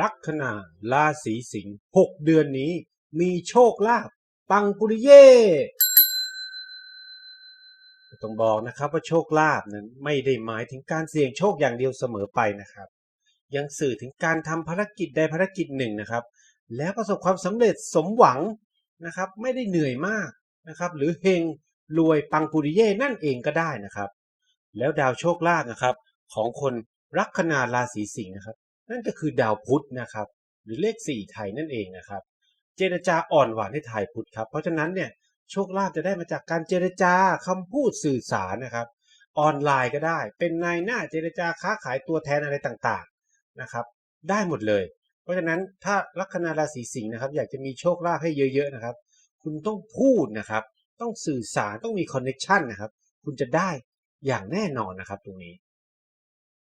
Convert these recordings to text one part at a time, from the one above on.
ลัคนาราศีสิงห์หกเดือนนี้มีโชคลาภปังปุริเย่ต้องบอกนะครับว่าโชคลาภนั้นไม่ได้หมายถึงการเสี่ยงโชคอย่างเดียวเสมอไปนะครับ ยังสื่อถึงการทำภารกิจใดภารกิจหนึ่งนะครับ แล้วประสบความสำเร็จสมหวังนะครับ ไม่ได้เหนื่อยมากนะครับ หรือเฮงรวยปังปุริเย่นั่นเองก็ได้นะครับ แล้วดาวโชคลาภนะครับ ของคนลัคนาราศีสิงห์นะครับ นั่นก็คือดาวพุธนะครับ หรือเลขสี่ไทยนั่นเองนะครับ เจรจาอ่อนหวานให้ทายพุธครับ เพราะฉะนั้นเนี่ยโชคลาภจะได้มาจากการเจรจาคำพูดสื่อสารนะครับ ออนไลน์ก็ได้ เป็นนายหน้าเจรจาค้าขายตัวแทนอะไรต่างๆนะครับ ได้หมดเลย เพราะฉะนั้นถ้าลัคนาราศีสิงห์นะครับ อยากจะมีโชคลาภให้เยอะๆนะครับ คุณต้องพูดนะครับ ต้องสื่อสารต้องมีคอนเน็ชันนะครับ คุณจะได้อย่างแน่นอนนะครับตรงนี้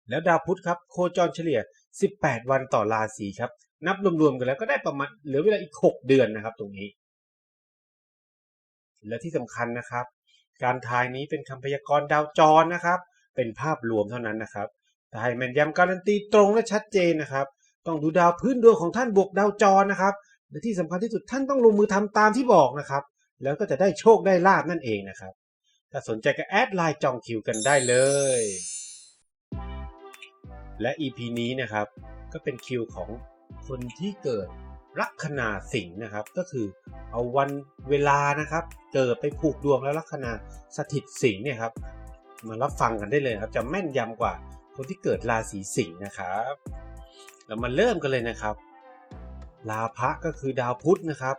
แล้วดาวพุธครับโคจรเฉลี่ย 18 วันต่อราศีครับ นับรวมๆกันแล้วก็ได้ประมาณเหลือเวลาอีก 6 เดือนนะครับ ตรงนี้ และที่สำคัญนะครับ การทายนี้เป็นคำพยากรณ์ดาวจรนะครับ เป็นภาพรวมเท่านั้นนะครับทายแม่นยำการันตีตรงและชัดเจนนะครับ ต้องดูดาวพื้นดวงของท่านบวกดาวจรนะครับ และที่สำคัญที่สุดท่านต้องลงมือทำตามที่บอกนะครับ แล้วก็จะได้โชคได้ลาบนั่นเองนะครับ ถ้าสนใจก็แอดไลน์จองคิวกันได้เลย และ EP นี้นะครับก็เป็นคิวของคนที่เกิดลัคนาสิงห์นะครับ ก็คือเอาวันเวลานะครับ เกิดไปผูกดวงแล้วลัคนาสถิตสิงห์เนี่ยครับ มารับฟังกันได้เลยครับ จะแม่นยำกว่าคนที่เกิดราศีสิงห์นะครับเรามาเริ่มกันเลยนะครับลาภะก็คือดาวพุธนะครับ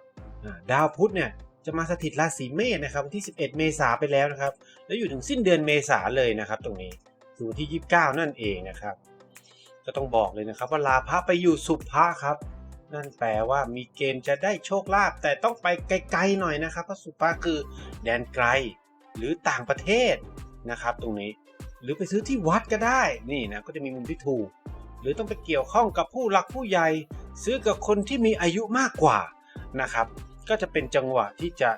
ดาวพุธเนี่ยจะมาสถิตราศีเมษนะครับวันที่ 11 เมษาไปแล้วนะครับ แล้วอยู่ถึงสิ้นเดือนเมษาเลยนะครับ ตรงนี้คือวันที่ 29 นั่นเองนะครับ ก็ต้องบอกเลยนะครับว่าลาภะไปอยู่สุภะครับ นั่นแปลว่ามีเกณฑ์จะได้โชคลาภแต่ต้องไปไกลๆหน่อยนะครับเพราะสุภะคือแดนไกลหรือต่างประเทศนะครับ ตรงนี้หรือไปซื้อที่วัดก็ได้นี่นะก็จะมีมุมที่ถูก หรือต้องไปเกี่ยวข้องกับผู้หลักผู้ใหญ่ ซื้อกับคนที่มีอายุมากกว่านะครับ ก็จะเป็นจังหวะที่จะ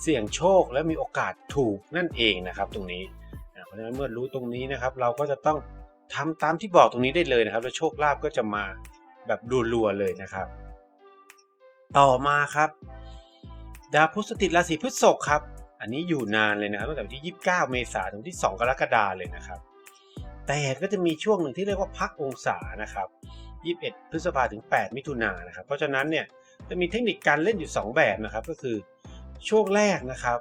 เสี่ยงโชคและมีโอกาสถูกนั่นเองนะครับ ตรงนี้นะเพราะฉะนั้นเมื่อรู้ตรงนี้นะครับ เราก็จะต้อง ทำตามที่บอกตรงนี้ได้เลยนะครับ แล้วโชคลาภก็จะมาแบบรัวๆเลยนะครับ ต่อมาครับ ดาวพุธสถิตราศีพฤษภครับ อันนี้อยู่นานเลยนะครับตั้งแต่วันที่ 29 เมษายนถึงที่ 2 กรกฎาคมเลยนะครับ แต่ก็จะมีช่วงหนึ่งที่เรียกว่าพักองศานะครับ 21 พฤษภาถึง 8 มิถุนายนนะครับ เพราะฉะนั้นเนี่ยจะมีเทคนิคการเล่นอยู่ 2 แบบนะครับ ก็คือช่วงแรกนะครับ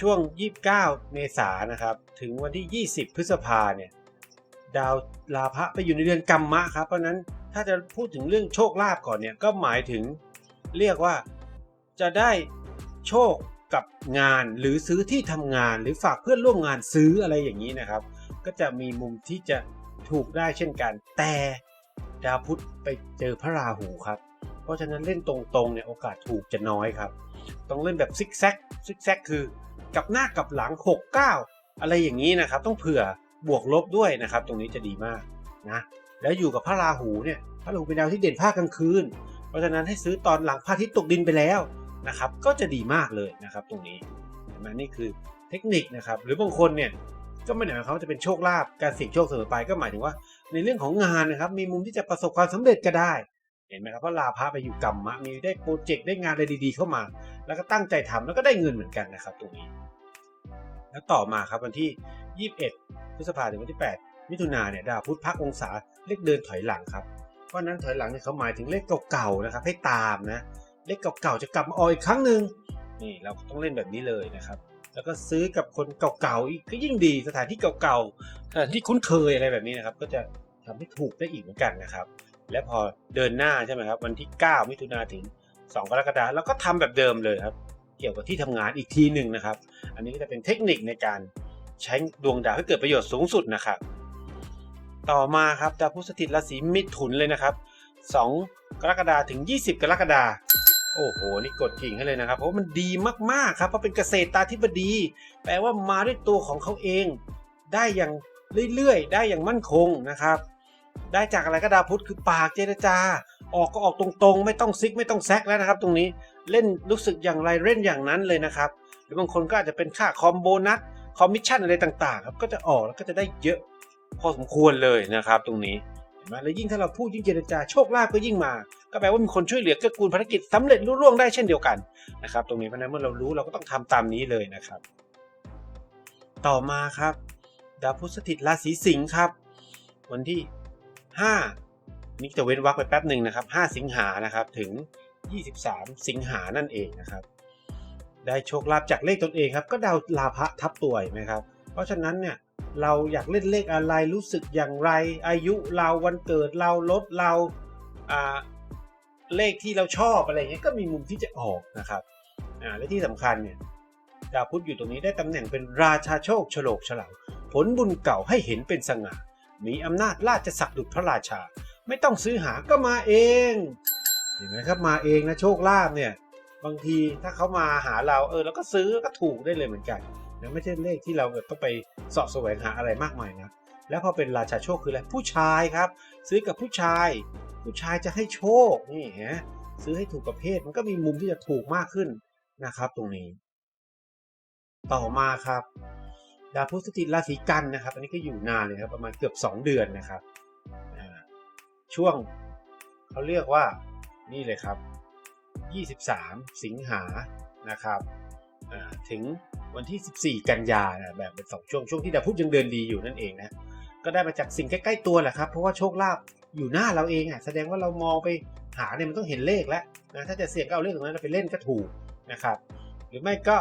ช่วง 29 เมษายนนะครับ ถึงวันที่ 20 พฤษภาเนี่ย ดาวลาภะไปอยู่ในเดือนกัมมะครับเพราะนั้นถ้าจะพูดถึงเรื่องโชคลาภก่อนเนี่ยก็หมายถึงเรียกว่าจะได้โชคกับงานหรือซื้อที่ทำงาน หรือฝากเพื่อนร่วมงานซื้ออะไรอย่างนี้นะครับ ก็จะมีมุมที่จะถูกได้เช่นกัน แต่ดาวพุธไปเจอพระราหูครับ เพราะฉะนั้นเล่นตรงๆเนี่ยโอกาสถูกจะน้อยครับ ต้องเล่นแบบซิกแซกซิกแซกคือ กับหน้ากับหลัง 6 9 อะไรอย่างนี้นะครับ ต้องเผื่อ บวกลบด้วยนะครับ ตรงนี้จะดีมากนะแล้วอยู่กับพระราหูเนี่ยพระราหูเป็นดาวที่เด่นภาคกลางคืน เพราะฉะนั้นให้ซื้อตอนหลังพระอาทิตย์ตกดินไปแล้วนะครับ ก็จะดีมากเลยนะครับ ตรงนี้เห็นไหมนี่คือเทคนิคนะครับ หรือบางคนเนี่ยก็ไม่ได้หมายความว่าจะเป็นโชคลาภการเสี่ยงโชคเสมอไปก็หมายถึงว่า ในเรื่องของงานนะครับ มีมุมที่จะประสบความสำเร็จก็ได้ เห็นไหมครับเพราะลาภะไปอยู่กรรมะมีได้โปรเจกต์ได้งานอะไรดีๆเข้ามา แล้วก็ตั้งใจทำแล้วก็ได้เงินเหมือนกันนะครับ ตรงนี้ แล้วต่อมาครับวันที่ 21 พฤษภาคมถึงวันที่ 8 มิถุนาเนี่ยดาวพุธพักองศาเลขเดินถอยหลังครับ เพราะนั้นถอยหลังเนี่ยเขาหมายถึงเลขเก่าๆนะครับให้ตามนะ เลขเก่าๆจะกลับมาออกอีกครั้งหนึ่งนี่เราต้องเล่นแบบนี้เลยนะครับ แล้วก็ซื้อกับคนเก่าๆอีกก็ยิ่งดีสถานที่เก่าๆสถานที่คุ้นเคยอะไรแบบนี้นะครับก็จะทำให้ถูกได้อีกเหมือนกันนะครับ และพอเดินหน้าใช่ไหมครับวันที่ 9 มิถุนาถึง 2 กรกฎาคมเราก็ทำแบบเดิมเลยครับ เกี่ยวกับที่ทำงานอีกทีหนึ่งนะครับ อันนี้ก็จะเป็นเทคนิคในการ ใช้ดวงดาวให้เกิดประโยชน์สูงสุดนะครับ ต่อมาครับดาวพุธสถิตราศีมิถุนเลยนะครับ 2 กรกฎาคมถึง 20 กรกฎาคมโอ้โห นี่กดกิ่งให้เลยนะครับ เพราะมันดีมากๆครับ เพราะเป็นเกษตรตาธิบดี แปลว่ามาด้วยตัวของเขาเอง ได้อย่างเรื่อยๆ ได้อย่างมั่นคงนะครับ ได้จากอะไรก็ดาวพุธคือปากเจรจา ออกก็ออกตรงๆ ไม่ต้องซิกไม่ต้องแซกแล้วนะครับ ตรงนี้ เล่นรู้สึกอย่างไรเล่นอย่างนั้นเลยนะครับ หรือบางคนก็อาจจะเป็นค่าคอมโบนัส คอมมิชชั่นอะไรต่างๆครับก็จะออกแล้วก็จะได้เยอะพอสมควรเลยนะครับ ตรงนี้เห็นไหมแล้วยิ่งถ้าเราพูดยิ่งเจรจาโชคลาภก็ยิ่งมา ก็แปลว่ามีคนช่วยเหลือเกื้อกูลภารกิจสำเร็จรุ่ร่วงได้เช่นเดียวกันนะครับ ตรงนี้เพราะนั้นเมื่อเรารู้เราก็ต้องทำตามนี้เลยนะครับ ต่อมาครับดาวพุธสถิตราศีสิงห์ครับ วันที่ 5 นี่จะเว้นวรรคไปแป๊บหนึ่งนะครับ 5 สิงหานะครับถึง 23 สิงหานั่นเองนะครับ ได้โชคลาภจากเลขตนเองครับ ก็ดาวลาภะทับตัวนไหมครับ เพราะฉะนั้นเนี่ยเราอยากเล่นเลขอะไรรู้สึกอย่างไร อายุเราวันเกิดเราลดเราเลขที่เราชอบอะไรเงี้ยก็มีมุมที่จะออกนะครับและที่สำคัญเนี่ยดาวพุธอยู่ตรงนี้ได้ตำแหน่งเป็นราชาโชคโฉลกเฉลาผลบุญเก่าให้เห็นเป็นสง่ามีอำนาจราชศักดิ์ดุจพระราชา ไม่ต้องซื้อหาก็มาเองเห็นไหมครับมาเองนะโชคลาภเนี่ย บางทีถ้าเขามาหาเราเออแล้วก็ซื้อก็ถูกได้เลยเหมือนกันนะไม่ใช่เลขที่เราแบบต้องไปสอบแสวงหาอะไรมากมายนะแล้วพอเป็นราชาโชคคืออะไรผู้ชายครับ ซื้อกับผู้ชาย ผู้ชายจะให้โชคนี่ฮะซื้อให้ถูกกับเพศมันก็มีมุมที่จะถูกมากขึ้นนะครับ ตรงนี้ ต่อมาครับ ดาวพุธสถิตราศีกันนะครับ อันนี้ก็อยู่นานเลยครับ ประมาณเกือบ 2 เดือนนะครับช่วงเขาเรียกว่านี่เลยครับ 23 สิงหานะครับถึงวันที่ 14 กันยานะแบบเป็นสองช่วงช่วงที่ดาวพุธยังเดินดีอยู่นั่นเองนะก็ได้มาจากสิ่งใกล้ๆตัวแหละครับ เพราะว่าโชคลาภอยู่หน้าเราเองอะแสดงว่าเรามองไปหาเนี่ยมันต้องเห็นเลขแล้วนะถ้าจะเสี่ยงก็เอาเลขตรงนั้นไปเล่นก็ถูกนะครับ หรือไม่ก็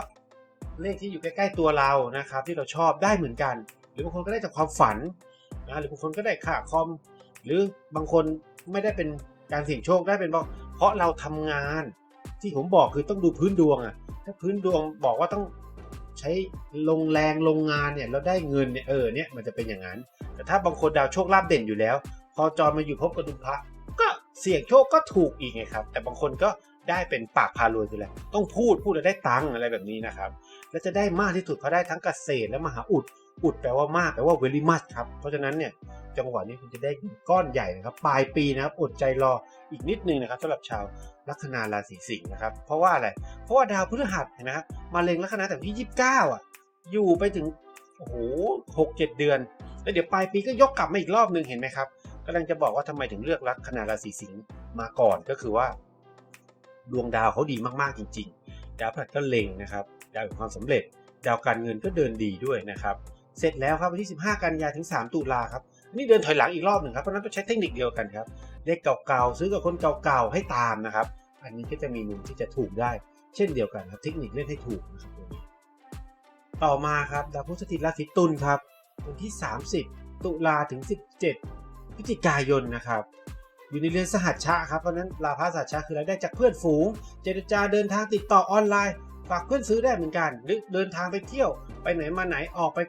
เลขที่อยู่ใกล้ๆตัวเรานะครับ ที่เราชอบได้เหมือนกัน หรือบางคนก็ได้จากความฝันนะหรือบางคนก็ได้ค่าคอม หรือบางคนไม่ได้เป็นการเสี่ยงโชคได้เป็นเพราะเพราะเราทำงาน ที่ผมบอกคือต้องดูพื้นดวงอะ ถ้าพื้นดวงบอกว่าต้องใช้ลงแรงลงงานเนี่ยแล้วได้เงินเนี่ยเออเนี่ยมันจะเป็นอย่างนั้น แต่ถ้าบางคนดาวโชคลาภเด่นอยู่แล้ว พอจรมาอยู่พบกระดุมพระก็เสี่ยงโชคก็ถูกอีกไงครับ แต่บางคนก็ได้เป็นปากพารวยคืออะไรต้องพูดพูดแล้วได้ตังค์อะไรแบบนี้นะครับ และจะได้มากที่สุดเพราะได้ทั้งเกษตรและมหาอุด อุดแปลว่ามากแปลว่า very much ครับ เพราะฉะนั้นเนี่ยจังหวะนี้คุณจะได้ก้อนใหญ่นะครับ ปลายปีนะครับอดใจรออีกนิดนึงนะครับสำหรับชาวลัคนาราศีสิงห์นะครับ เพราะว่าอะไร เพราะว่าดาวพฤหัสเห็นะครับมาเล็งลัคนาแต่ที่ 29 อะ อยู่ไปถึงโอ้โหหกเจ็ดเดือน แล้วเดี๋ยวปลายปีก็ยกกลับมาอีกรอบนึงเห็นไหมครับกำลังจะบอกว่าทำไมถึงเลือกลัคนาราศีสิงห์มาก่อนก็คือว่า ดวงดาวเขาดีมากๆจริง ๆ ดาวพฤหัสก็เล็งนะครับ ดาวแห่งความสำเร็จ ดาวการเงินก็เดินดีด้วยนะครับ เสร็จแล้วครับวันที่ 15 กันยาถึง 3 ตุลาครับนี่เดินถอยหลังอีกรอบหนึ่งครับเพราะนั้นต้องใช้เทคนิคเดียวกันครับเลขเก่าๆซื้อกับคนเก่าๆให้ตามนะครับ อันนี้ก็จะมีมุมที่จะถูกได้ เช่นเดียวกันครับ เทคนิคเล่นให้ถูกนะครับต่อมาครับดาวพุธสถิตราศีตุลครับวันที่ 30 ตุลาถึง 17พฤศจิกายนนะครับอยู่ในเรือนสหัชชะครับเพราะฉะนั้นลาภาสหัชชะคือรายได้จากเพื่อนฝูง เจรจาเดินทางติดต่อออนไลน์ฝากเพื่อนซื้อได้เหมือนกัน หรือเดินทางไปเที่ยวไปไหนมาไหนออกไป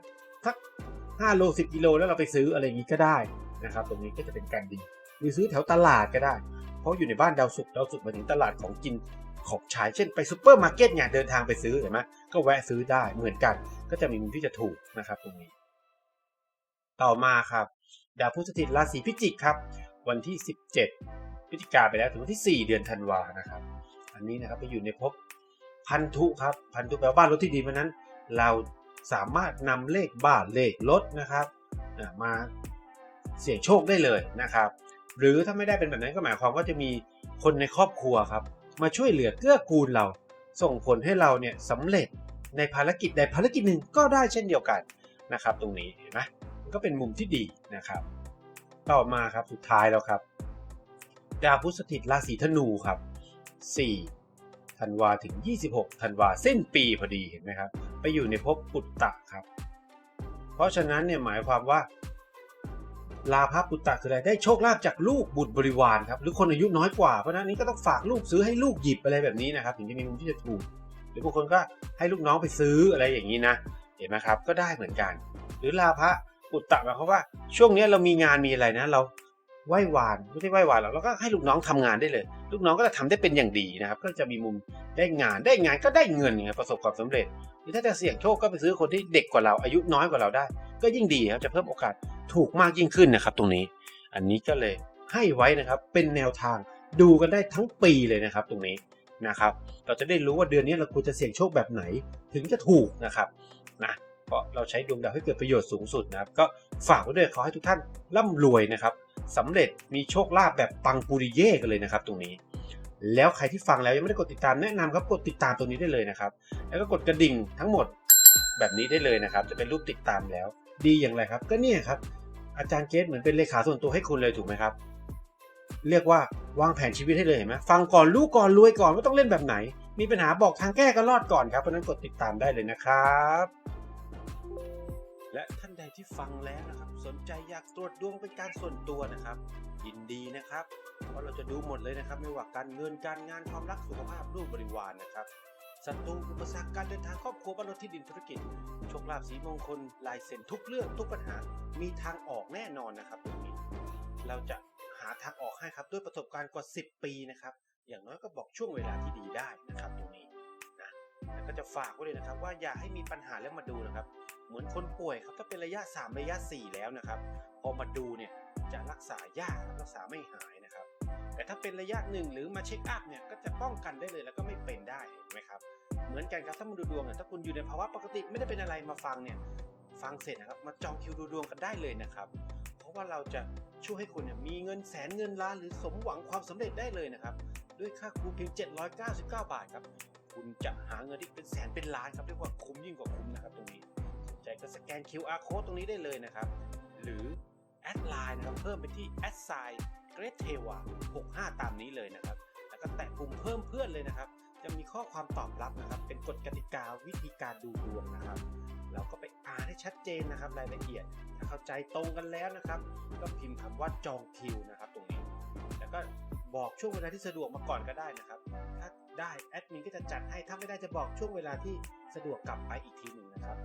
สัก5โล10กิโลแล้วเราไปซื้ออะไรอย่างนี้ก็ได้นะครับ ตรงนี้ก็จะเป็นการดี หรือซื้อแถวตลาดก็ได้ เพราะอยู่ในบ้านดาวศุกดาวศุกมาถึงตลาดของกินของใช้เช่นไปซูเปอร์มาร์เก็ตเนี่ยเดินทางไปซื้อเห็นไหมก็แวะซื้อได้เหมือนกัน ก็จะมีมุมที่จะถูกนะครับตรงนี้ ต่อมาครับดาวพุธสถิตราศีพิจิกครับ วันที่ 17พฤศจิกาไปแล้วถึงวันที่ 4 เดือนธันวานะครับ อันนี้นะครับไปอยู่ในภพพันธุครับพันธุแปลว่าบ้านรถที่ดีเพราะนั้น เรา สามารถนำเลขบ้านเลขรถนะครับมาเสี่ยงโชคได้เลยนะครับ หรือถ้าไม่ได้เป็นแบบนั้นก็หมายความว่าจะมีคนในครอบครัวครับ มาช่วยเหลือเกื้อกูลเรา ส่งผลให้เราเนี่ยสำเร็จในภารกิจใดภารกิจหนึ่งก็ได้เช่นเดียวกันนะครับ ตรงนี้เห็นไหมก็เป็นมุมที่ดีนะครับ ต่อมาครับสุดท้ายแล้วครับ ดาวพุธสถิตราศีธนูครับ 4 ธันวาถึง 26 ธันวาสิ้นปีพอดีเห็นไหมครับ ไปอยู่ในภพปุตตะครับ เพราะฉะนั้นเนี่ยหมายความว่า ลาภปุตตะคืออะไรได้โชคลาภจากลูกบุตรบริวารครับหรือคนอายุน้อยกว่าเพราะนั้นนี้ก็ต้องฝากลูกซื้อให้ลูกหยิบอะไรแบบนี้นะครับ ถึงจะมีมุมที่จะถูก หรือบางคนก็ให้ลูกน้องไปซื้ออะไรอย่างนี้นะเห็นไหมครับก็ได้เหมือนกัน หรือลาภปุตตะหมายความว่า ช่วงนี้เรามีงานมีอะไรนะเราไหว้วานไม่ใช่ไหว้วานหรอกเราก็ให้ลูกน้องทำงานได้เลย ลูกน้องก็จะทำได้เป็นอย่างดีนะครับ ก็จะมีมุมได้งานได้งานก็ได้เงินไงประสบความสำเร็จ หรือถ้าจะเสี่ยงโชคก็ไปซื้อคนที่เด็กกว่าเราอายุน้อยกว่าเราได้ ก็ยิ่งดีครับจะเพิ่มโอกาสถูกมากยิ่งขึ้นนะครับ ตรงนี้ อันนี้ก็เลยให้ไว้นะครับเป็นแนวทางดูกันได้ทั้งปีเลยนะครับ ตรงนี้นะครับ เราจะได้รู้ว่าเดือนนี้เราควรจะเสี่ยงโชคแบบไหนถึงจะถูกนะครับนะเพราะเราใช้ดวงดาวให้เกิดประโยชน์สูงสุดนะครับ ก็ฝากไว้ด้วยขอให้ทุกท่านร่ำรวยนะครับสำเร็จมีโชคลาภแบบปังปูริเย่กันเลยนะครับ ตรงนี้ แล้วใครที่ฟังแล้วยังไม่ได้กดติดตามแนะนำครับกดติดตามตรงนี้ได้เลยนะครับ แล้วก็กดกระดิ่งทั้งหมดแบบนี้ได้เลยนะครับ จะเป็นรูปติดตามแล้ว ดีอย่างไรครับ ก็เนี่ยครับ อาจารย์เกตเหมือนเป็นเลขาส่วนตัวให้คุณเลยถูกไหมครับ เรียกว่าวางแผนชีวิตให้เลยเห็นไหมฟังก่อนรู้ก่อนรวยก่อนว่าต้องเล่นแบบไหน มีปัญหาบอกทางแก้ก็รอดก่อนครับเพราะนั้นกดติดตามได้เลยนะครับ และท่านใดที่ฟังแล้วนะครับ สนใจอยากตรวจดวงเป็นการส่วนตัวนะครับ ยินดีนะครับ เพราะเราจะดูหมดเลยนะครับ ไม่ว่าการเงินการงานความรักสุขภาพรูปบริวารนะครับศัตรูอุปสรรคการเดินทางครอบครัวบ้านรถที่ดินธุรกิจโชคลาภสีมงคลลายเซ็นทุกเรื่องทุกปัญหา มีทางออกแน่นอนนะครับตรงนี้เราจะหาทางออกให้ครับด้วยประสบการณ์กว่า 10 ปีนะครับ อย่างน้อยก็บอกช่วงเวลาที่ดีได้นะครับตรงนี้นะแล้วก็จะฝากไว้เลยนะครับ ว่าอย่าให้มีปัญหาแล้วมาดูนะครับ เหมือนคนป่วยครับถ้าเป็นระยะ 3 ระยะ 4 แล้วนะครับ พอมาดูเนี่ยจะรักษายากรับรักษาไม่หายนะครับ แต่ถ้าเป็นระยะหนึ่งหรือมาเช็คอัพเนี่ยก็จะป้องกันได้เลยแล้วก็ไม่เป็นได้เห็นไหมครับเหมือนกันครับถ้ามาดูดวงเนี่ยถ้าคุณอยู่ในภาวะปกติไม่ได้เป็นอะไรมาฟังเนี่ยฟังเสร็จนะครับมาจองคิวดูดวงกันได้เลยนะครับ เพราะว่าเราจะช่วยให้คุณเนี่ยมีเงินแสนเงินล้านหรือสมหวังความสำเร็จได้เลยนะครับด้วยค่าครูเพียง 799 บาทครับ คุณจะหาเงินที่เป็นแสนเป็นล้านครับเรียกว่าคุ้มยิ่งกว่าคุ้มนะครับตรงนี้ สนใจก็สแกน QR code ตรงนี้ได้เลยนะครับ หรือแอดไลน์นะครับเพิ่มไปที่แอดไซน์เกรดเทวา65 ตามนี้เลยนะครับ แล้วก็แตะปุ่มเพิ่มเพื่อนเลยนะครับ จะมีข้อความตอบรับนะครับ เป็นกฎกติกาวิธีการดูดวงนะครับเราก็ไปอ่านให้ชัดเจนนะครับรายละเอียด ถ้าเข้าใจตรงกันแล้วนะครับ ก็พิมพ์คำว่าจองคิวนะครับ ตรงนี้ แล้วก็บอกช่วงเวลาที่สะดวกมาก่อนก็ได้นะครับ ถ้าได้แอดมินก็จะจัดให้ ถ้าไม่ได้จะบอกช่วงเวลาที่สะดวกกลับไปอีกทีหนึ่งนะครับ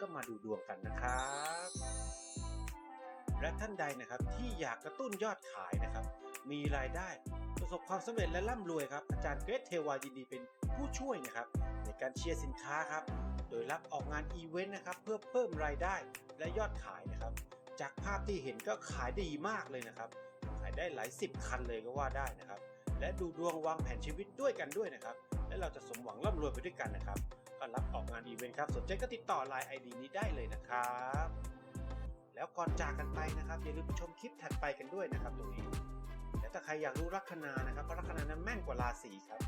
ก็มาดูดวงกันนะครับ และท่านใดนะครับที่อยากกระตุ้นยอดขายนะครับ มีรายได้ประสบความสำเร็จและร่ำรวยครับอาจารย์เกรทเทวายินดีเป็นผู้ช่วยนะครับ ในการเชียร์สินค้าครับ โดยรับออกงานอีเวนต์นะครับ เพื่อเพิ่มรายได้และยอดขายนะครับ จากภาพที่เห็นก็ขายดีมากเลยนะครับ ขายได้หลายสิบคันเลยก็ว่าได้นะครับ และดูดวงวางแผนชีวิตด้วยกันด้วยนะครับ และเราจะสมหวังร่ำรวยไปด้วยกันนะครับ ก็รับออกงานอีเวนต์ครับสนใจก็ติดต่อไลน์ ID นี้ได้เลยนะครับ แล้วก่อนจากกันไปนะครับอย่าลืมชมคลิปถัดไปกันด้วยนะครับตรงนี้และถ้าใครอยากรู้ลัคนานะครับเพราะลัคนานั้นแม่นกว่าราศีครับ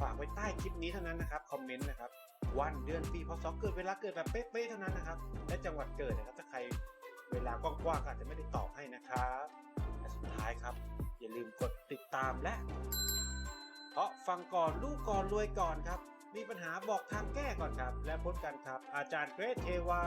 ฝากไว้ใต้คลิปนี้เท่านั้นนะครับคอมเมนต์นะครับวันเดือนปีพศเกิดเวลาเกิดแบบเป๊ะๆเท่านั้นนะครับ และจังหวัดเกิดนะครับถ้าใครเวลากว้างๆก็อาจจะไม่ได้ตอบให้นะครับและสุดท้ายครับ อย่าลืมกดติดตามและเพราะฟังก่อนรู้ก่อนรวยก่อนครับ มีปัญหาบอกทางแก้ก่อนครับ และพบกันครับ อาจารย์เกรทเทวา